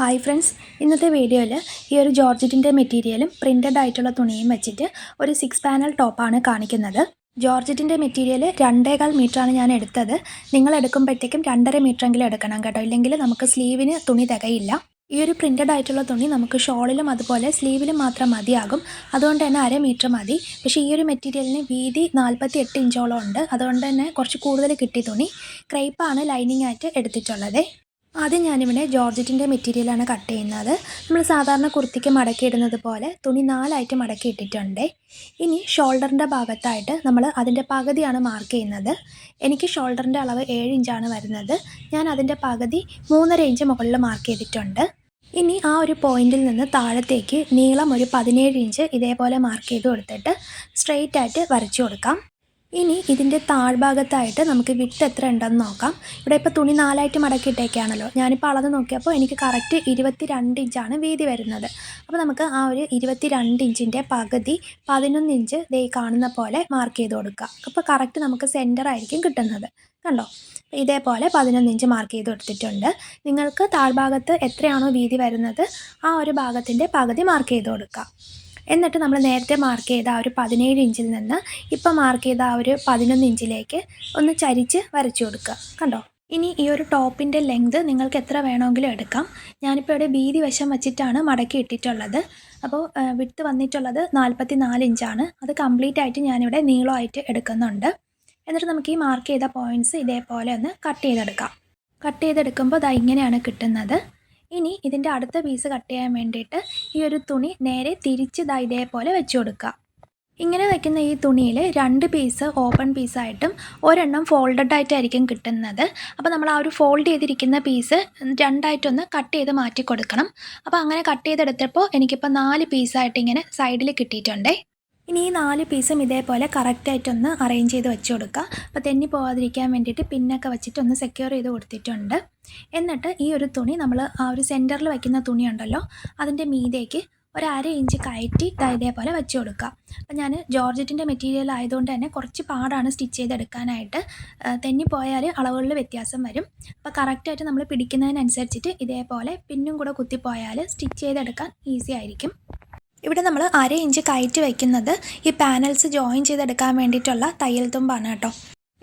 Hi friends ഇന്നത്തെ വീഡിയോയിൽ ഈ ഒരു ജോർജറ്റിന്റെ മെറ്റീരിയലും പ്രിന്റഡ് ആയിട്ടുള്ള തുണിയും വെച്ചിട്ട് ഒരു സിക്സ് പാനൽ ടോപ്പാണ് കാണിക്കുന്നത്. ജോർജറ്റിന്റെ മെറ്റീരിയൽ രണ്ടേകാൽ മീറ്ററാണ് ഞാൻ എടുത്തത്. നിങ്ങൾ എടുക്കുമ്പോഴത്തേക്കും രണ്ടര മീറ്ററെങ്കിലും എടുക്കണം കേട്ടോ. ഇല്ലെങ്കിൽ നമുക്ക് സ്ലീവിന് തുണി തികയില്ല. ഈ ഒരു പ്രിന്റഡ് ആയിട്ടുള്ള തുണി നമുക്ക് ഷോളിലും അതുപോലെ സ്ലീവിലും മാത്രം മതിയാകും. അതുകൊണ്ട് തന്നെ അര മീറ്റർ മതി. പക്ഷേ ഈ ഒരു മെറ്റീരിയലിന് വീതി നാൽപ്പത്തി എട്ട് ഇഞ്ചോളം ഉണ്ട്. അതുകൊണ്ട് തന്നെ കുറച്ച് കൂടുതൽ കിട്ടി തുണി ക്രൈപ്പാണ് ലൈനിങ് ആയിട്ട് എടുത്തിട്ടുള്ളത്. ആദ്യം ഞാനിവിടെ ജോർജറ്റിന്റെ മെറ്റീരിയലാണ് കട്ട് ചെയ്യുന്നത്. നമ്മൾ സാധാരണ കുർത്തിക്ക് മടക്കി ഇടുന്നത് പോലെ തുണി നാലായിട്ട് മടക്കി ഇട്ടിട്ടുണ്ട്. ഇനി ഷോൾഡറിന്റെ ഭാഗത്തായിട്ട് നമ്മൾ അതിന്റെ പകുതിയാണ് മാർക്ക് ചെയ്യുന്നത്. എനിക്ക് ഷോൾഡറിന്റെ അളവ് ഏഴ് ഇഞ്ചാണ് വരുന്നത്. ഞാൻ അതിന്റെ പകുതി മൂന്നര ഇഞ്ച് മുകളിൽ മാർക്ക് ചെയ്തിട്ടുണ്ട്. ഇനി ആ ഒരു പോയിന്റിൽ നിന്ന് താഴത്തേക്ക് നീളം ഒരു പതിനേഴ് ഇഞ്ച് ഇതേപോലെ മാർക്ക് ചെയ്ത് കൊടുത്തിട്ട് സ്ട്രെയിറ്റ് ആയിട്ട് വരച്ചു കൊടുക്കാം. ഇനി ഇതിന്റെ താഴ്ഭാഗത്തായിട്ട് നമുക്ക് വിട്ട് എത്ര ഉണ്ടെന്ന് നോക്കാം. ഇവിടെ ഇപ്പോൾ തുണി നാലായിട്ട് മടക്കിയിട്ടേക്കാണല്ലോ. ഞാനിപ്പോൾ അളന്ന് നോക്കിയപ്പോൾ എനിക്ക് കറക്റ്റ് ഇരുപത്തി രണ്ട് ഇഞ്ചാണ് വീതി വരുന്നത്. അപ്പോൾ നമുക്ക് ആ ഒരു ഇരുപത്തി രണ്ട് ഇഞ്ചിന്റെ പകുതി പതിനൊന്ന് ഇഞ്ച് ദേ കാണുന്ന പോലെ മാർക്ക് ചെയ്ത് കൊടുക്കുക. അപ്പോൾ കറക്റ്റ് നമുക്ക് സെന്റർ ആയിരിക്കും കിട്ടുന്നത്. കണ്ടോ? ഇതേപോലെ പതിനൊന്ന് ഇഞ്ച് മാർക്ക് ചെയ്ത് കൊടുത്തിട്ടുണ്ട്. നിങ്ങൾക്ക് താഴ്ഭാഗത്ത് എത്രയാണോ വീതി വരുന്നത് ആ ഒരു ഭാഗത്തിന്റെ പകുതി മാർക്ക് ചെയ്ത് കൊടുക്കുക. എന്നിട്ട് നമ്മൾ നേരത്തെ മാർക്ക് ചെയ്ത ആ ഒരു പതിനേഴ് ഇഞ്ചിൽ നിന്ന് ഇപ്പോൾ മാർക്ക് ചെയ്ത ആ ഒരു പതിനൊന്ന് ഇഞ്ചിലേക്ക് ഒന്ന് ചരിച്ച് വരച്ചു കൊടുക്കുക. കണ്ടോ? ഇനി ഈ ഒരു ടോപ്പിന്റെ ലെങ്ത് നിങ്ങൾക്ക് എത്ര വേണമെങ്കിലും എടുക്കാം. ഞാനിപ്പോൾ ഇവിടെ വീതി വശം വെച്ചിട്ടാണ് മടക്കി ഇട്ടിട്ടുള്ളത്. അപ്പോൾ വിട്ട് വന്നിട്ടുള്ളത് നാൽപ്പത്തി നാല് ഇഞ്ചാണ് അത് കംപ്ലീറ്റ് ആയിട്ട് ഞാനിവിടെ നീളമായിട്ട് എടുക്കുന്നുണ്ട്. എന്നിട്ട് നമുക്ക് ഈ മാർക്ക് ചെയ്ത പോയിന്റ്സ് ഇതേപോലെ ഒന്ന് കട്ട് ചെയ്തെടുക്കാം. കട്ട് ചെയ്തെടുക്കുമ്പോൾ അത് ഇങ്ങനെയാണ് കിട്ടുന്നത്. ഇനി ഇതിന്റെ അടുത്ത പീസ് കട്ട് ചെയ്യാൻ വേണ്ടിയിട്ട് ഈ ഒരു തുണി നേരെ തിരിച്ച് ദാ ഇതേപോലെ വെച്ച് കൊടുക്കുക ഇങ്ങനെ വെക്കുന്ന ഈ തുണിയിൽ രണ്ട് പീസ് ഓപ്പൺ പീസായിട്ടും ഒരെണ്ണം ഫോൾഡഡ് ആയിട്ടായിരിക്കും കിട്ടുന്നത്. അപ്പോൾ നമ്മൾ ആ ഒരു ഫോൾഡ് ചെയ്തിരിക്കുന്ന പീസ് രണ്ടായിട്ടൊന്ന് കട്ട് ചെയ്ത് മാറ്റി കൊടുക്കണം. അപ്പോൾ അങ്ങനെ കട്ട് ചെയ്തെടുത്തപ്പോൾ എനിക്കിപ്പോൾ നാല് പീസായിട്ട് ഇങ്ങനെ സൈഡിൽ കിട്ടിയിട്ടുണ്ടേ. ഇനി ഈ നാല് പീസും ഇതേപോലെ കറക്റ്റായിട്ടൊന്ന് അറേഞ്ച് ചെയ്ത് വെച്ച് കൊടുക്കുക അപ്പോൾ തെന്നി പോവാതിരിക്കാൻ വേണ്ടിയിട്ട് പിന്നൊക്കെ വെച്ചിട്ട് ഒന്ന് സെക്യൂർ ചെയ്ത് കൊടുത്തിട്ടുണ്ട്. എന്നിട്ട് ഈ ഒരു തുണി നമ്മൾ ആ ഒരു സെന്ററിൽ വയ്ക്കുന്ന തുണി ഉണ്ടല്ലോ അതിന്റെ മീതേക്ക് ഒരു അര ഇഞ്ച് കയറ്റി ഇതേപോലെ വെച്ച് കൊടുക്കുക. അപ്പം ഞാൻ ജോർജറ്റിന്റെ മെറ്റീരിയൽ ആയതുകൊണ്ട് തന്നെ കുറച്ച് പാടാണ് സ്റ്റിച്ച് ചെയ്തെടുക്കാനായിട്ട് തെന്നിപ്പോയാൽ അളവുകളിൽ വ്യത്യാസം വരും. അപ്പോൾ കറക്റ്റായിട്ട് നമ്മൾ പിടിക്കുന്നതിനനുസരിച്ചിട്ട് ഇതേപോലെ പിന്നും കൂടെ കുത്തിപ്പോയാൽ സ്റ്റിച്ച് ചെയ്തെടുക്കാൻ ഈസി ആയിരിക്കും. ഇവിടെ നമ്മൾ അര ഇഞ്ച് കയറ്റി വയ്ക്കുന്നത് ഈ പാനൽസ് ജോയിൻ ചെയ്തെടുക്കാൻ വേണ്ടിയിട്ടുള്ള തയ്യൽ തുമ്പാണ് കേട്ടോ.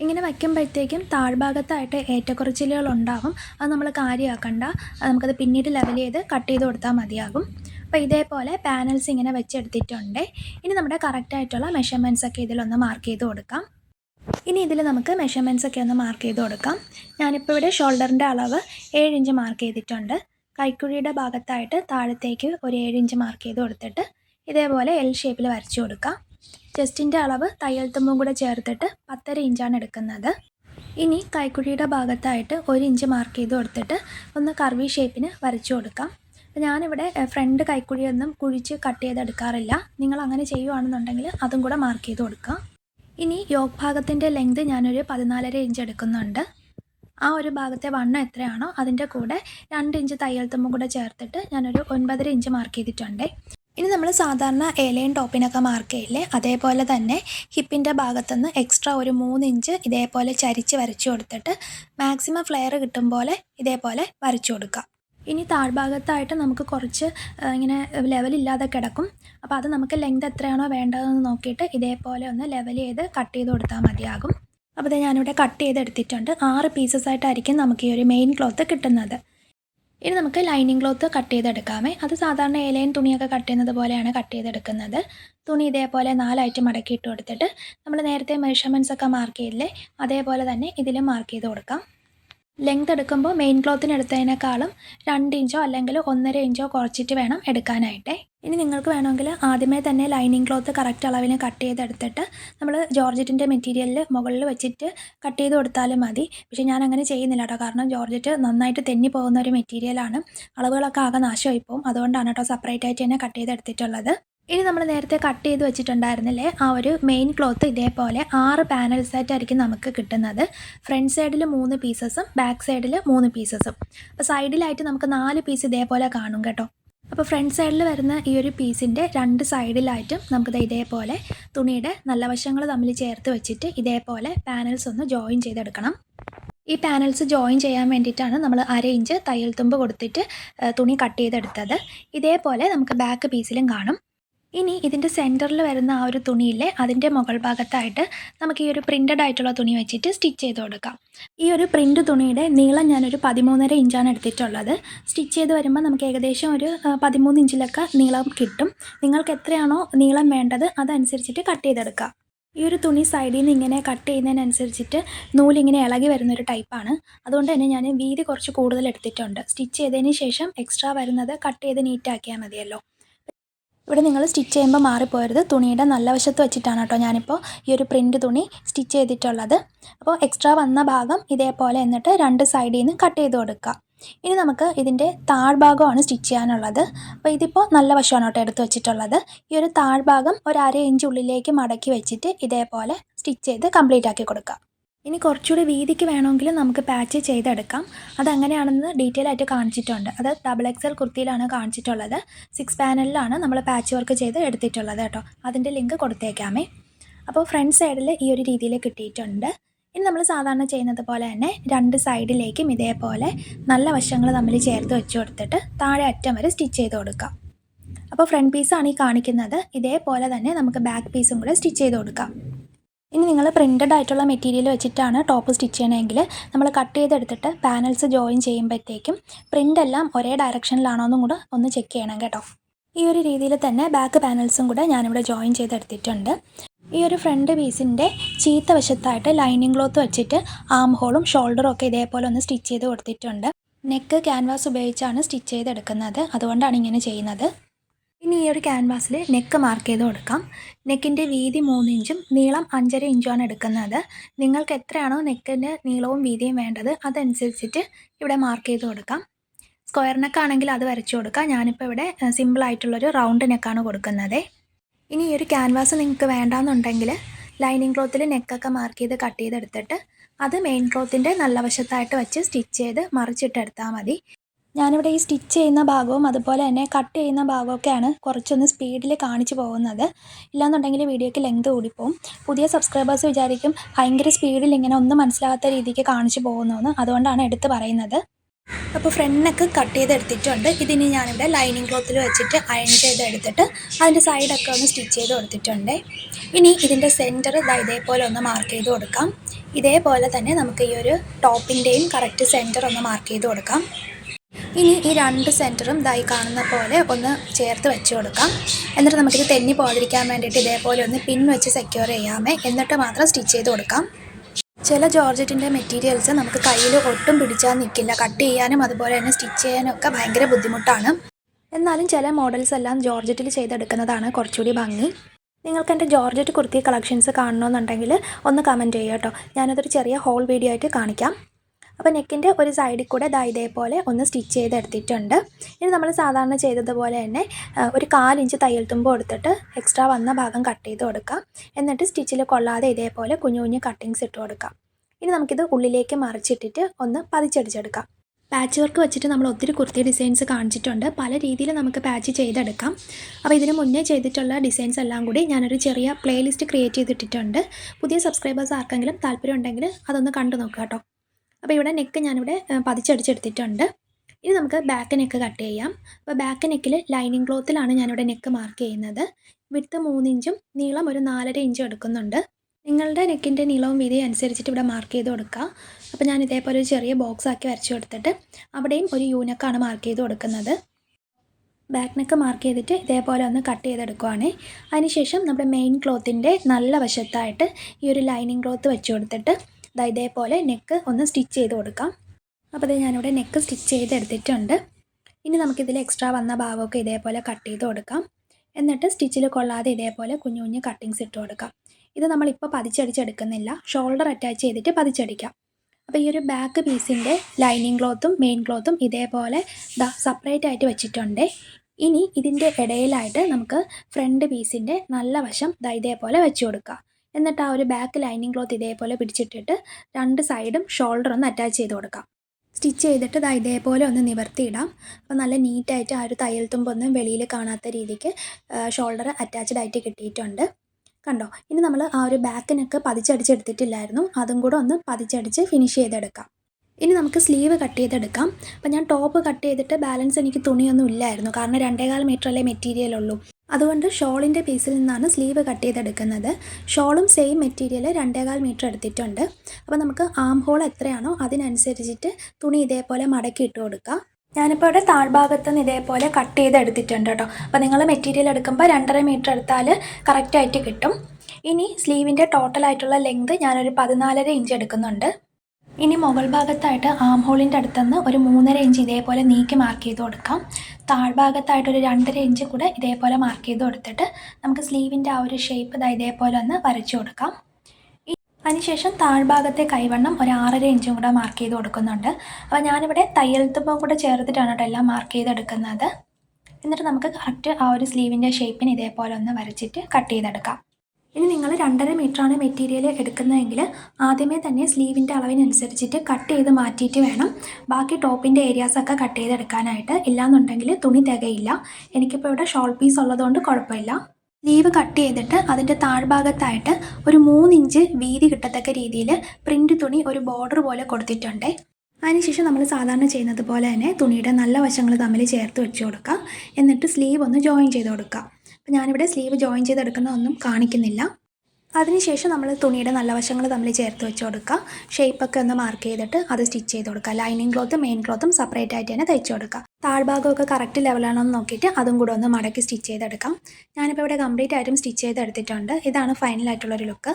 ഇങ്ങനെ വയ്ക്കുമ്പോഴത്തേക്കും താഴ്ഭാഗത്തായിട്ട് ഏറ്റക്കുറച്ചിലുകൾ ഉണ്ടാകും അത് നമ്മൾ കാര്യമാക്കണ്ട. നമുക്കത് പിന്നീട് ലെവൽ ചെയ്ത് കട്ട് ചെയ്ത് കൊടുത്താൽ മതിയാകും. അപ്പോൾ ഇതേപോലെ പാനൽസ് ഇങ്ങനെ വെച്ചെടുത്തിട്ടുണ്ട്. ഇനി നമ്മുടെ കറക്റ്റായിട്ടുള്ള മെഷർമെന്റ്സ് ഒക്കെ ഇതിലൊന്ന് മാർക്ക് ചെയ്ത് കൊടുക്കാം. ഇനി ഇതിൽ നമുക്ക് മെഷർമെന്റ്സ് ഒക്കെ ഒന്ന് മാർക്ക് ചെയ്ത് കൊടുക്കാം. ഞാനിപ്പോൾ ഇവിടെ ഷോൾഡറിന്റെ അളവ് ഏഴ് ഇഞ്ച് മാർക്ക് ചെയ്തിട്ടുണ്ട്. കൈക്കുഴിയുടെ ഭാഗത്തായിട്ട് താഴത്തേക്ക് ഒരു ഏഴ് ഇഞ്ച് മാർക്ക് ചെയ്ത് കൊടുത്തിട്ട് ഇതേപോലെ എൽ ഷേപ്പിൽ വരച്ചു കൊടുക്കാം. ചെസ്റ്റിന്റെ അളവ് തയ്യൽ തുമ്പും കൂടെ ചേർത്തിട്ട് പത്തര ഇഞ്ചാണ് എടുക്കുന്നത്. ഇനി കൈക്കുഴിയുടെ ഭാഗത്തായിട്ട് ഒരു ഇഞ്ച് മാർക്ക് ചെയ്ത് കൊടുത്തിട്ട് ഒന്ന് കർവി ഷേപ്പിന് വരച്ചു കൊടുക്കാം. ഞാനിവിടെ ഫ്രണ്ട് കൈക്കുഴിയൊന്നും കുഴിച്ച് കട്ട് ചെയ്തെടുക്കാറില്ല നിങ്ങൾ അങ്ങനെ ചെയ്യുവാണെന്നുണ്ടെങ്കിൽ അതും കൂടെ മാർക്ക് ചെയ്ത് കൊടുക്കാം. ഇനി യോഗ് ഭാഗത്തിന്റെ ലെങ്ത് ഞാനൊരു പതിനാലര ഇഞ്ച് എടുക്കുന്നുണ്ട്. ആ ഒരു ഭാഗത്തെ വണ്ണം എത്രയാണോ അതിന്റെ കൂടെ രണ്ട് ഇഞ്ച് തയ്യൽ തുമ്പും കൂടെ ചേർത്തിട്ട് ഞാനൊരു ഒൻപതര ഇഞ്ച് മാർക്ക് ചെയ്തിട്ടുണ്ട്. ഇനി നമ്മൾ സാധാരണ ഏലയൻ ടോപ്പിനൊക്കെ മാർക്ക് ചെയ്യില്ലേ? അതേപോലെ തന്നെ ഹിപ്പിന്റെ ഭാഗത്തുനിന്ന് എക്സ്ട്രാ ഒരു മൂന്ന് ഇഞ്ച് ഇതേപോലെ ചരിച്ച് വരച്ചു കൊടുത്തിട്ട് മാക്സിമം ഫ്ലെയർ കിട്ടും പോലെ ഇതേപോലെ വരച്ചു കൊടുക്കുക. ഇനി താഴ്ഭാഗത്തായിട്ട് നമുക്ക് കുറച്ച് ഇങ്ങനെ ലെവലില്ലാതെ കിടക്കും. അപ്പോൾ അത് നമുക്ക് ലെങ്ത് എത്രയാണോ വേണ്ടതെന്ന് നോക്കിയിട്ട് ഇതേപോലെ ഒന്ന് ലെവൽ ചെയ്ത് കട്ട് ചെയ്ത് കൊടുത്താൽ മതിയാകും. അപ്പോൾ ഇത് ഞാനിവിടെ കട്ട് ചെയ്തെടുത്തിട്ടുണ്ട്. ആറ് പീസസ് ആയിട്ടായിരിക്കും നമുക്ക് ഈ ഒരു മെയിൻ ക്ലോത്ത് കിട്ടുന്നത്. ഇനി നമുക്ക് ലൈനിങ് ക്ലോത്ത് കട്ട് ചെയ്തെടുക്കാമേ. അത് സാധാരണ ഏലയൻ തുണിയൊക്കെ കട്ട് ചെയ്യുന്നത് പോലെയാണ് കട്ട് ചെയ്തെടുക്കുന്നത്. തുണി ഇതേപോലെ നാലായിട്ട് മടക്കി ഇട്ട് കൊടുത്തിട്ട് നമ്മൾ നേരത്തെ മെഷർമെന്റ്സ് ഒക്കെ മാർക്ക് ചെയ്തില്ലേ അതേപോലെ തന്നെ ഇതിലും മാർക്ക് ചെയ്ത് കൊടുക്കാം. ലെങ്ത് എടുക്കുമ്പോൾ മെയിൻ ക്ലോത്തിന് എടുത്തതിനേക്കാളും രണ്ട് ഇഞ്ചോ അല്ലെങ്കിൽ ഒന്നര ഇഞ്ചോ കുറച്ചിട്ട് വേണം എടുക്കാനായിട്ട്. ഇനി നിങ്ങൾക്ക് വേണമെങ്കിൽ ആദ്യമേ തന്നെ ലൈനിങ് ക്ലോത്ത് കറക്റ്റ് അളവിന് കട്ട് ചെയ്തെടുത്തിട്ട് നമ്മൾ ജോർജറ്റിന്റെ മെറ്റീരിയലിൽ മുകളിൽ വെച്ചിട്ട് കട്ട് ചെയ്ത് കൊടുത്താലും മതി. പക്ഷേ ഞാൻ അങ്ങനെ ചെയ്യുന്നില്ല കേട്ടോ. കാരണം ജോർജറ്റ് നന്നായിട്ട് തെന്നി പോകുന്ന ഒരു മെറ്റീരിയലാണ് അളവുകളൊക്കെ ആകെ നാശമായി പോകും. അതുകൊണ്ടാണ് കേട്ടോ സെപ്പറേറ്റ് ആയിട്ട് തന്നെ കട്ട് ചെയ്തെടുത്തിട്ടുള്ളത്. ഇനി നമ്മൾ നേരത്തെ കട്ട് ചെയ്ത് വെച്ചിട്ടുണ്ടായിരുന്നില്ലേ ആ ഒരു മെയിൻ ക്ലോത്ത് ഇതേപോലെ ആറ് പാനൽസ് ആയിട്ടായിരിക്കും നമുക്ക് കിട്ടുന്നത്. ഫ്രണ്ട് സൈഡിൽ മൂന്ന് പീസസും ബാക്ക് സൈഡിൽ മൂന്ന് പീസസും അപ്പോൾ സൈഡിലായിട്ട് നമുക്ക് നാല് പീസ് ഇതേപോലെ കാണും കേട്ടോ. അപ്പോൾ ഫ്രണ്ട് സൈഡിൽ വരുന്ന ഈ ഒരു പീസിന്റെ രണ്ട് സൈഡിലായിട്ടും നമുക്കിത് ഇതേപോലെ തുണിയുടെ നല്ല വശങ്ങൾ തമ്മിൽ ചേർത്ത് വെച്ചിട്ട് ഇതേപോലെ പാനൽസ് ഒന്ന് ജോയിൻ ചെയ്തെടുക്കണം. ഈ പാനൽസ് ജോയിൻ ചെയ്യാൻ വേണ്ടിയിട്ടാണ് നമ്മൾ അര ഇഞ്ച് തയ്യൽ തുമ്പ് കൊടുത്തിട്ട് തുണി കട്ട് ചെയ്തെടുത്തത്. ഇതേപോലെ നമുക്ക് ബാക്ക് പീസിലും കാണും. ഇനി ഇതിന്റെ സെന്ററിൽ വരുന്ന ആ ഒരു തുണിയില്ലേ അതിന്റെ മുകൾ ഭാഗത്തായിട്ട് നമുക്ക് ഈ ഒരു പ്രിന്റഡ് ആയിട്ടുള്ള തുണി വെച്ചിട്ട് സ്റ്റിച്ച് ചെയ്ത് കൊടുക്കാം. ഈ ഒരു പ്രിന്റ് തുണിയുടെ നീളം ഞാനൊരു പതിമൂന്നര ഇഞ്ചാണ് എടുത്തിട്ടുള്ളത്. സ്റ്റിച്ച് ചെയ്ത് വരുമ്പോൾ നമുക്ക് ഏകദേശം ഒരു പതിമൂന്ന് ഇഞ്ചിലൊക്കെ നീളം കിട്ടും. നിങ്ങൾക്ക് എത്രയാണോ നീളം വേണ്ടത് അതനുസരിച്ചിട്ട് കട്ട് ചെയ്തെടുക്കാം. ഈ ഒരു തുണി സൈഡിൽ നിന്ന് ഇങ്ങനെ കട്ട് ചെയ്യുന്നതിനനുസരിച്ചിട്ട് നൂലിങ്ങനെ ഇളകി വരുന്നൊരു ടൈപ്പാണ് അതുകൊണ്ട് തന്നെ ഞാൻ വീതി കുറച്ച് കൂടുതൽ എടുത്തിട്ടുണ്ട്. സ്റ്റിച്ച് ചെയ്തതിന് ശേഷം എക്സ്ട്രാ വരുന്നത് കട്ട് ചെയ്ത് നീറ്റാക്കിയാൽ മതിയല്ലോ. ഇവിടെ നിങ്ങൾ സ്റ്റിച്ച് ചെയ്യുമ്പോൾ മാറിപ്പോരുത് തുണിയുടെ നല്ല വശത്ത് വെച്ചിട്ടാണ് കേട്ടോ ഞാനിപ്പോൾ ഈ ഒരു പ്രിന്റ് തുണി സ്റ്റിച്ച് ചെയ്തിട്ടുള്ളത്. അപ്പോൾ എക്സ്ട്രാ വന്ന ഭാഗം ഇതേപോലെ എന്നിട്ട് രണ്ട് സൈഡിൽ നിന്ന് കട്ട് ചെയ്ത് കൊടുക്കുക. ഇനി നമുക്ക് ഇതിന്റെ താഴ്ഭാഗമാണ് സ്റ്റിച്ച് ചെയ്യാനുള്ളത്. അപ്പോൾ ഇതിപ്പോൾ നല്ല വശമാണ് കേട്ടോ എടുത്ത് വെച്ചിട്ടുള്ളത്. ഈ ഒരു താഴ്ഭാഗം ഒരു അര ഇഞ്ച് ഉള്ളിലേക്ക് മടക്കി വെച്ചിട്ട് ഇതേപോലെ സ്റ്റിച്ച് ചെയ്ത് കംപ്ലീറ്റ് ആക്കി കൊടുക്കുക. ഇനി കുറച്ചുകൂടി വീതിക്ക് വേണമെങ്കിൽ നമുക്ക് പാച്ച് ചെയ്തെടുക്കാം. അതെങ്ങനെയാണെന്ന് ഡീറ്റെയിൽ ആയിട്ട് കാണിച്ചിട്ടുണ്ട്. അത് ഡബിൾ എക്സൽ കുർത്തിയിലാണ് കാണിച്ചിട്ടുള്ളത്. സിക്സ് പാനലിലാണ് നമ്മൾ പാച്ച് വർക്ക് ചെയ്ത് എടുത്തിട്ടുള്ളത് കേട്ടോ. അതിന്റെ ലിങ്ക് കൊടുത്തേക്കാമേ. അപ്പോൾ ഫ്രണ്ട് സൈഡിൽ ഈ ഒരു രീതിയിൽ കിട്ടിയിട്ടുണ്ട്. ഇനി നമ്മൾ സാധാരണ ചെയ്യുന്നത് പോലെ തന്നെ രണ്ട് സൈഡിലേക്കും ഇതേപോലെ നല്ല വശങ്ങൾ തമ്മിൽ ചേർത്ത് വെച്ച് കൊടുത്തിട്ട് താഴെ അറ്റം വരെ സ്റ്റിച്ച് ചെയ്ത് കൊടുക്കാം. അപ്പോൾ ഫ്രണ്ട് പീസാണ് ഈ കാണിക്കുന്നത്. ഇതേപോലെ തന്നെ നമുക്ക് ബാക്ക് പീസും കൂടെ സ്റ്റിച്ച് ചെയ്ത് കൊടുക്കാം. ഇനി നിങ്ങൾ പ്രിന്റഡ് ആയിട്ടുള്ള മെറ്റീരിയൽ വെച്ചിട്ടാണ് ടോപ്പ് സ്റ്റിച്ച് ചെയ്യണമെങ്കിൽ നമ്മൾ കട്ട് ചെയ്തെടുത്തിട്ട് പാനൽസ് ജോയിൻ ചെയ്യുമ്പോഴത്തേക്കും പ്രിന്റ് എല്ലാം ഒരേ ഡയറക്ഷനിലാണോ എന്നും കൂടെ ഒന്ന് ചെക്ക് ചെയ്യണം കേട്ടോ. ഈ ഒരു രീതിയിൽ തന്നെ ബാക്ക് പാനൽസും കൂടെ ഞാനിവിടെ ജോയിൻ ചെയ്തെടുത്തിട്ടുണ്ട്. ഈ ഒരു ഫ്രണ്ട് പീസിന്റെ ചീത്ത വശത്തായിട്ട് ലൈനിങ് ക്ലോത്ത് വെച്ചിട്ട് ആം ഹോളും ഷോൾഡറും ഒക്കെ ഇതേപോലെ ഒന്ന് സ്റ്റിച്ച് ചെയ്ത് കൊടുത്തിട്ടുണ്ട്. നെക്ക് ക്യാൻവാസ് ഉപയോഗിച്ചാണ് സ്റ്റിച്ച് ചെയ്തെടുക്കുന്നത്. അതുകൊണ്ടാണ് ഇങ്ങനെ ചെയ്യുന്നത്. ഇനി ഈ ഒരു ക്യാൻവാസിൽ നെക്ക് മാർക്ക് ചെയ്ത് കൊടുക്കാം. നെക്കിന്റെ വീതി മൂന്ന് ഇഞ്ചും നീളം അഞ്ചര ഇഞ്ചുമാണ് എടുക്കുന്നത്. നിങ്ങൾക്ക് എത്രയാണോ നെക്കിന്റെ നീളവും വീതിയും വേണ്ടത് അതനുസരിച്ചിട്ട് ഇവിടെ മാർക്ക് ചെയ്ത് കൊടുക്കാം. സ്ക്വയർ നെക്കാണെങ്കിൽ അത് വരച്ചു കൊടുക്കാം. ഞാനിപ്പോൾ ഇവിടെ സിമ്പിളായിട്ടുള്ളൊരു റൗണ്ട് നെക്കാണ് കൊടുക്കുന്നത്. ഇനി ഈ ഒരു ക്യാൻവാസ് നിങ്ങൾക്ക് വേണ്ടാന്നുണ്ടെങ്കിൽ ലൈനിങ് ക്ലോത്തിൽ നെക്കൊക്കെ മാർക്ക് ചെയ്ത് കട്ട് ചെയ്തെടുത്തിട്ട് അത് മെയിൻ ക്ലോത്തിന്റെ നല്ല വശത്തായിട്ട് വെച്ച് സ്റ്റിച്ച് ചെയ്ത് മറിച്ചിട്ടെടുത്താൽ മതി. ഞാനിവിടെ ഈ സ്റ്റിച്ച് ചെയ്യുന്ന ഭാഗവും അതുപോലെ തന്നെ കട്ട് ചെയ്യുന്ന ഭാഗമൊക്കെയാണ് കുറച്ചൊന്ന് സ്പീഡിൽ കാണിച്ചു പോകുന്നത്. ഇല്ലാന്നുണ്ടെങ്കിൽ വീഡിയോയ്ക്ക് ലെങ്ത് കൂടിപ്പോവും. പുതിയ സബ്സ്ക്രൈബേഴ്സ് വിചാരിക്കും ഭയങ്കര സ്പീഡിൽ ഇങ്ങനെ ഒന്നും മനസ്സിലാകാത്ത രീതിക്ക് കാണിച്ചു പോകുന്നതെന്ന് അതുകൊണ്ടാണ് എടുത്ത് പറയുന്നത്. അപ്പോൾ ഫ്രണ്ടിനൊക്കെ കട്ട് ചെയ്തെടുത്തിട്ടുണ്ട്. ഇതിനി ഞാനിവിടെ ലൈനിങ് ക്ലോത്തിൽ വെച്ചിട്ട് അയൺ ചെയ്തെടുത്തിട്ട് അതിന്റെ സൈഡൊക്കെ ഒന്ന് സ്റ്റിച്ച് ചെയ്ത് കൊടുത്തിട്ടുണ്ട്. ഇനി ഇതിന്റെ സെന്റർ ഇതേപോലെ ഒന്ന് മാർക്ക് ചെയ്ത് കൊടുക്കാം. ഇതേപോലെ തന്നെ നമുക്ക് ഈ ഒരു ടോപ്പിന്റെയും കറക്റ്റ് സെന്റർ ഒന്ന് മാർക്ക് ചെയ്ത് കൊടുക്കാം. ഇനി ഈ രണ്ട് സെന്ററും ഇതായി കാണുന്ന പോലെ ഒന്ന് ചേർത്ത് വെച്ച് കൊടുക്കാം. എന്നിട്ട് നമുക്കിത് തെന്നി പോകാതിരിക്കാൻ വേണ്ടിയിട്ട് ഇതേപോലെ ഒന്ന് പിൻ വെച്ച് സെക്യൂർ ചെയ്യാമേ. എന്നിട്ട് മാത്രം സ്റ്റിച്ച് ചെയ്ത് കൊടുക്കാം. ചില ജോർജറ്റിന്റെ മെറ്റീരിയൽസ് നമുക്ക് കയ്യിൽ ഒട്ടും പിടിച്ചാൽ നിൽക്കില്ല. കട്ട് ചെയ്യാനും അതുപോലെ തന്നെ സ്റ്റിച്ച് ചെയ്യാനും ഒക്കെ ഭയങ്കര ബുദ്ധിമുട്ടാണ്. എന്നാലും ചില മോഡൽസ് എല്ലാം ജോർജറ്റിൽ ചെയ്തെടുക്കുന്നതാണ് കുറച്ചുകൂടി ഭംഗി. നിങ്ങൾക്ക് എന്റെ ജോർജറ്റ് കുർത്തി കളക്ഷൻസ് കാണണമെന്നുണ്ടെങ്കിൽ ഒന്ന് കമന്റ് ചെയ്യാം കേട്ടോ. ഞാനതൊരു ചെറിയ ഹോൾ വീഡിയോ ആയിട്ട് കാണിക്കാം. അപ്പോൾ നെക്കിന്റെ ഒരു സൈഡിൽ കൂടെ ദാ ഇതേപോലെ ഒന്ന് സ്റ്റിച്ച് ചെയ്തെടുത്തിട്ടുണ്ട് ഇനി നമ്മൾ സാധാരണ ചെയ്തതുപോലെ തന്നെ ഒരു കാലിഞ്ച് തയ്യൽ തുമ്പ് കൊടുത്തിട്ട് എക്സ്ട്രാ വന്ന ഭാഗം കട്ട് ചെയ്ത് കൊടുക്കാം. എന്നിട്ട് സ്റ്റിച്ചിൽ കൊള്ളാതെ ഇതേപോലെ കുഞ്ഞു കുഞ്ഞു കട്ടിങ്സ് ഇട്ട് കൊടുക്കാം. ഇനി നമുക്കിത് ഉള്ളിലേക്ക് മറിച്ചിട്ടിട്ട് ഒന്ന് പതിച്ചടിച്ചെടുക്കാം. പാച്ച് വർക്ക് വെച്ചിട്ട് നമ്മൾ ഒത്തിരി കുർത്തി ഡിസൈൻസ് കാണിച്ചിട്ടുണ്ട്. പല രീതിയിൽ നമുക്ക് പാച്ച് ചെയ്തെടുക്കാം. അപ്പോൾ ഇതിന് മുന്നേ ചെയ്തിട്ടുള്ള ഡിസൈൻസ് എല്ലാം കൂടി ഞാനൊരു ചെറിയ പ്ലേലിസ്റ്റ് ക്രിയേറ്റ് ചെയ്തിട്ടിട്ടുണ്ട്. പുതിയ സബ്സ്ക്രൈബേഴ്സ് ആർക്കെങ്കിലും താല്പര്യം ഉണ്ടെങ്കിൽ അതൊന്ന് കണ്ടു നോക്കുക കേട്ടോ. അപ്പോൾ ഇവിടെ നെക്ക് ഞാനിവിടെ പതിച്ചടിച്ചെടുത്തിട്ടുണ്ട്. ഇനി നമുക്ക് ബാക്ക് നെക്ക് കട്ട് ചെയ്യാം. അപ്പോൾ ബാക്ക് നെക്കിൽ ലൈനിങ് ക്ലോത്തിലാണ് ഞാനിവിടെ നെക്ക് മാർക്ക് ചെയ്യുന്നത്. വിടുത്ത് മൂന്നിഞ്ചും നീളം ഒരു നാലര ഇഞ്ചും എടുക്കുന്നുണ്ട്. നിങ്ങളുടെ നെക്കിന്റെ നീളവും വീതി അനുസരിച്ചിട്ട് ഇവിടെ മാർക്ക് ചെയ്ത് കൊടുക്കുക അപ്പോൾ ഞാൻ ഇതേപോലെ ഒരു ചെറിയ ബോക്സ് ആക്കി വരച്ചു കൊടുത്തിട്ട് അവിടെയും ഒരു യൂനക്കാണ് മാർക്ക് ചെയ്ത് കൊടുക്കുന്നത്. ബാക്ക് നെക്ക് മാർക്ക് ചെയ്തിട്ട് ഇതേപോലെ ഒന്ന് കട്ട് ചെയ്തെടുക്കുവാണ്. അതിനുശേഷം നമ്മുടെ മെയിൻ ക്ലോത്തിന്റെ നല്ല വശത്തായിട്ട് ഈ ഒരു ലൈനിങ് ക്ലോത്ത് വെച്ച് കൊടുത്തിട്ട് ഇതേപോലെ നെക്ക് ഒന്ന് സ്റ്റിച്ച് ചെയ്ത് കൊടുക്കാം. അപ്പോൾ ഇത് ഞാനിവിടെ നെക്ക് സ്റ്റിച്ച് ചെയ്തെടുത്തിട്ടുണ്ട് ഇനി നമുക്കിതിൽ എക്സ്ട്രാ വന്ന ഭാഗമൊക്കെ ഇതേപോലെ കട്ട് ചെയ്ത് കൊടുക്കാം. എന്നിട്ട് സ്റ്റിച്ചിൽ കൊള്ളാതെ ഇതേപോലെ കുഞ്ഞു കുഞ്ഞു കട്ടിങ്സ് ഇട്ട് കൊടുക്കാം. ഇത് നമ്മളിപ്പോൾ പതിച്ചടിച്ചെടുക്കുന്നില്ല. ഷോൾഡർ അറ്റാച്ച് ചെയ്തിട്ട് പതിച്ചടിക്കാം. അപ്പോൾ ഈ ഒരു ബാക്ക് പീസിന്റെ ലൈനിങ് ക്ലോത്തും മെയിൻ ക്ലോത്തും ഇതേപോലെ സെപ്പറേറ്റ് ആയിട്ട് വെച്ചിട്ടുണ്ട്. ഇനി ഇതിന്റെ ഇടയിലായിട്ട് നമുക്ക് ഫ്രണ്ട് പീസിന്റെ നല്ല വശം ഇതേപോലെ വെച്ച് കൊടുക്കുക എന്നിട്ട് ആ ഒരു ബാക്ക് ലൈനിങ് ക്ലോത്ത് ഇതേപോലെ പിടിച്ചിട്ടിട്ട് രണ്ട് സൈഡും ഷോൾഡർ ഒന്ന് അറ്റാച്ച് ചെയ്ത് കൊടുക്കാം. സ്റ്റിച്ച് ചെയ്തിട്ട് ഇതാ ഇതേപോലെ ഒന്ന് നിവർത്തിയിടാം. അപ്പോൾ നല്ല നീറ്റായിട്ട് ആ ഒരു തയ്യൽ തുമ്പൊന്നും വെളിയിൽ കാണാത്ത രീതിക്ക് ഷോൾഡർ അറ്റാച്ച്ഡ് ആയിട്ട് കിട്ടിയിട്ടുണ്ട്. കണ്ടോ? ഇനി നമ്മൾ ആ ഒരു ബാക്കിനൊക്കെ പതിച്ചടിച്ചെടുത്തിട്ടില്ലായിരുന്നു. അതും കൂടെ ഒന്ന് പതിച്ചടിച്ച് ഫിനിഷ് ചെയ്തെടുക്കാം. ഇനി നമുക്ക് സ്ലീവ് കട്ട് ചെയ്തെടുക്കാം. അപ്പം ഞാൻ ടോപ്പ് കട്ട് ചെയ്തിട്ട് ബാലൻസ് എനിക്ക് തുണിയൊന്നും ഇല്ലായിരുന്നു. കാരണം രണ്ടേകാൽ മീറ്ററല്ലേ മെറ്റീരിയൽ ഉള്ളൂ. അതുകൊണ്ട് ഷോളിന്റെ പീസിൽ നിന്നാണ് സ്ലീവ് കട്ട് ചെയ്തെടുക്കുന്നത്. ഷോളും സെയിം മെറ്റീരിയൽ രണ്ടേകാൽ മീറ്റർ എടുത്തിട്ടുണ്ട്. അപ്പോൾ നമുക്ക് ആം ഹോൾ എത്രയാണോ അതിനനുസരിച്ചിട്ട് തുണി ഇതേപോലെ മടക്കി ഇട്ട് കൊടുക്കാം. ഞാനിപ്പോൾ ഇവിടെ താഴ്ഭാഗത്ത് നിന്ന് ഇതേപോലെ കട്ട് ചെയ്ത് എടുത്തിട്ടുണ്ട് കേട്ടോ. അപ്പോൾ നിങ്ങൾ മെറ്റീരിയൽ എടുക്കുമ്പോൾ രണ്ടര മീറ്റർ എടുത്താൽ കറക്റ്റായിട്ട് കിട്ടും. ഇനി സ്ലീവിന്റെ ടോട്ടലായിട്ടുള്ള ലെങ്ത് ഞാനൊരു പതിനാലര ഇഞ്ച് എടുക്കുന്നുണ്ട്. ഇനി മുകൾ ഭാഗത്തായിട്ട് ആം ഹോളിന്റെ അടുത്തുനിന്ന് ഒരു മൂന്നര ഇഞ്ച് ഇതേപോലെ നീക്കി മാർക്ക് ചെയ്ത് കൊടുക്കാം. താഴ്ഭാഗത്തായിട്ട് ഒരു രണ്ടര ഇഞ്ച് കൂടെ ഇതേപോലെ മാർക്ക് ചെയ്ത് കൊടുത്തിട്ട് നമുക്ക് സ്ലീവിന്റെ ആ ഒരു ഷേപ്പ് ഇതാ ഇതേപോലെ ഒന്ന് വരച്ചു കൊടുക്കാം. അതിനുശേഷം താഴ്ഭാഗത്തെ കൈവണ്ണം ഒരു ആറര ഇഞ്ചും കൂടെ മാർക്ക് ചെയ്ത് കൊടുക്കുന്നുണ്ട്. അപ്പോൾ ഞാനിവിടെ തയ്യൽ തുമ്പം കൂടെ ചേർത്തിട്ടാണ് കേട്ടോ എല്ലാം മാർക്ക് ചെയ്തെടുക്കുന്നത്. എന്നിട്ട് നമുക്ക് കറക്റ്റ് ആ ഒരു സ്ലീവിന്റെ ഷേപ്പിന് ഇതേപോലെ ഒന്ന് വരച്ചിട്ട് കട്ട് ചെയ്തെടുക്കാം. ഇനി നിങ്ങൾ രണ്ടര ആണ് മെറ്റീരിയൽ എടുക്കുന്നതെങ്കിൽ ആദ്യമേ തന്നെ സ്ലീവിന്റെ അളവിനനുസരിച്ചിട്ട് കട്ട് ചെയ്ത് മാറ്റിയിട്ട് വേണം. ബാക്കി ടോപ്പിന്റെ ഏരിയാസൊക്കെ കട്ട് ചെയ്തെടുക്കാനായിട്ട്. ഇല്ലാന്നുണ്ടെങ്കിൽ തുണി തികയില്ല. എനിക്കിപ്പോൾ ഇവിടെ ഷോൾ പീസ് ഉള്ളതുകൊണ്ട് കുഴപ്പമില്ല. സ്ലീവ് കട്ട് ചെയ്തിട്ട് അതിന്റെ താഴ്ഭാഗത്തായിട്ട് ഒരു മൂന്നിഞ്ച് വീതി കിട്ടത്തക്ക രീതിയിൽ പ്രിന്റ് തുണി ഒരു ബോർഡർ പോലെ കൊടുത്തിട്ടുണ്ട്. അതിനുശേഷം നമ്മൾ സാധാരണ ചെയ്യുന്നത് പോലെ തന്നെ തുണിയുടെ നല്ല വശങ്ങൾ തമ്മിൽ ചേർത്ത് വെച്ച് കൊടുക്കുക എന്നിട്ട് സ്ലീവ് ഒന്ന് ജോയിൻ ചെയ്ത് കൊടുക്കുക അപ്പോൾ ഞാനിവിടെ സ്ലീവ് ജോയിൻ ചെയ്തെടുക്കുന്നതൊന്നും കാണിക്കുന്നില്ല. അതിനുശേഷം നമ്മൾ തുണിയുടെ നല്ല വശങ്ങൾ തമ്മിൽ ചേർത്ത് വെച്ച് കൊടുക്കുക. ഷേപ്പൊക്കെ ഒന്ന് മാർക്ക് ചെയ്തിട്ട് അത് സ്റ്റിച്ച് ചെയ്ത് കൊടുക്കുക. ലൈനിങ് ക്ലോത്തും മെയിൻ ക്ലോത്തും സെപ്പറേറ്റ് ആയിട്ട് തന്നെ തയ്ച്ച് കൊടുക്കുക. താഴ്ഭാഗമൊക്കെ കറക്റ്റ് ലെവലാണോ എന്ന് നോക്കിയിട്ട് അതും കൂടെ ഒന്ന് മടക്കി സ്റ്റിച്ച് ചെയ്തെടുക്കാം. ഞാനിപ്പോൾ ഇവിടെ കംപ്ലീറ്റ് ആയിട്ടും സ്റ്റിച്ച് ചെയ്തെടുത്തിട്ടുണ്ട്. ഇതാണ് ഫൈനൽ ആയിട്ടുള്ളൊരു ലുക്ക്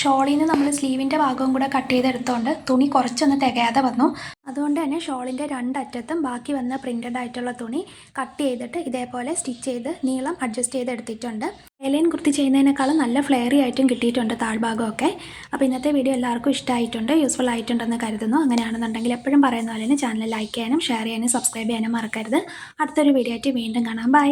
ഷോളിന് നമ്മൾ സ്ലീവിന്റെ ഭാഗവും കൂടെ കട്ട് ചെയ്തെടുത്തോണ്ട് തുണി കുറച്ചൊന്ന് തികയാതെ വന്നു. അതുകൊണ്ട് തന്നെ ഷോളിന്റെ രണ്ടറ്റത്തും ബാക്കി വന്ന പ്രിന്റഡ് ആയിട്ടുള്ള തുണി കട്ട് ചെയ്തിട്ട് ഇതേപോലെ സ്റ്റിച്ച് ചെയ്ത് നീളം അഡ്ജസ്റ്റ് ചെയ്തെടുത്തിട്ടുണ്ട്. എലൈൻ കുർത്തി ചെയ്യുന്നതിനേക്കാളും നല്ല ഫ്ലെയറി ആയിട്ടും കിട്ടിയിട്ടുണ്ട് താഴ്ഭാഗമൊക്കെ. അപ്പോൾ ഇന്നത്തെ വീഡിയോ എല്ലാവർക്കും ഇഷ്ടമായിട്ടുണ്ട് യൂസ്ഫുൾ ആയിട്ടുണ്ടെന്ന് കരുതുന്നു. അങ്ങനെയാണെന്നുണ്ടെങ്കിൽ എപ്പോഴും പറയുന്ന പോലെ തന്നെ ചാനൽ ലൈക്ക് ചെയ്യാനും ഷെയർ ചെയ്യാനും സബ്സ്ക്രൈബ് ചെയ്യാനും മറക്കരുത്. അടുത്തൊരു വീഡിയോ ആയിട്ട് വീണ്ടും കാണാം. ബൈ.